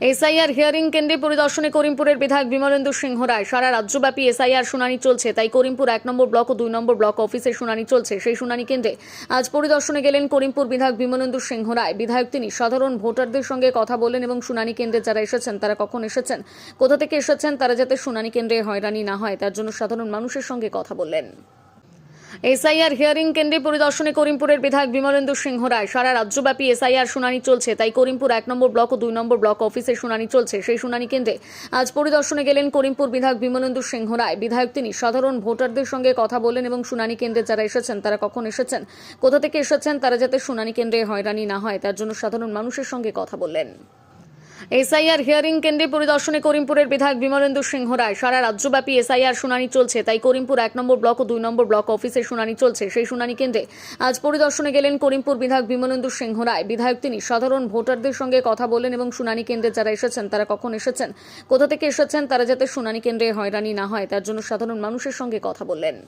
SIR hearing কেন্দ্রে পরিদর্শনে করিমপুরের বিধায়ক বিমলেন্দু সিংহ রায়। সারা রাজ্যব্যাপী এসআইআর শুনানি চলছে, তাই করিমপুর এক নম্বর ব্লক ও দুই নম্বর ব্লক অফিসে শুনানি চলছে। সেই শুনানি কেন্দ্রে আজ পরিদর্শনে গেলেন করিমপুর বিধায়ক বিমলেন্দু সিংহ রায়। বিধায়ক তিনি সাধারণ ভোটারদের সঙ্গে কথা বলেন এবং শুনানি কেন্দ্রে যারা এসেছেন, তারা কখন এসেছেন, কোথা থেকে এসেছেন, তারা যাতে শুনানি কেন্দ্রে হয়রানি না হয়, তার জন্য সাধারণ মানুষের সঙ্গে কথা বললেন। এসআইআর হিয়ারিং কেন্দ্রে পরিদর্শনে করিমপুরের বিধায়ক বিমলেন্দু সিংহ রায়। সারা রাজ্যব্যাপী এসআইআর শুনানি চলছে, তাই করিমপুর এক নম্বর ব্লক ও দুই নম্বর ব্লক অফিসে শুনানি চলছে। সেই শুনানি কেন্দ্রে আজ পরিদর্শনে গেলেন করিমপুর বিধায়ক বিমলেন্দু সিংহ রায়। বিধায়ক তিনি সাধারণ ভোটারদের সঙ্গে কথা বলেন এবং শুনানি কেন্দ্রে যারা এসেছেন, তারা কখন এসেছেন, কোথা থেকে এসেছেন, তারা যাতে শুনানি কেন্দ্রে হয়রানি না হয়, তার জন্য সাধারণ মানুষের সঙ্গে কথা বললেন। এসআইআর হিয়ারিং কেন্দ্রে পরিদর্শনে করিমপুরের বিধায়ক বিমলেন্দু সিংহ রায়। সারা রাজ্যব্যাপী এসআইআর শুনানি চলছে, তাই করিমপুর এক নম্বর ব্লক ও দুই নম্বর ব্লক অফিসে শুনানি চলছে। সেই শুনানি কেন্দ্রে আজ পরিদর্শনে গেলেন করিমপুর বিধায়ক বিমলেন্দু সিংহ রায়। বিধায়ক তিনি সাধারণ ভোটারদের সঙ্গে কথা বলেন এবং শুনানি কেন্দ্রে যারা এসেছেন, তারা কখন এসেছেন, কোথা থেকে এসেছেন, তারা যাতে শুনানি কেন্দ্রে হয়রানি না হয়, তার জন্য সাধারণ মানুষের সঙ্গে কথা বললেন।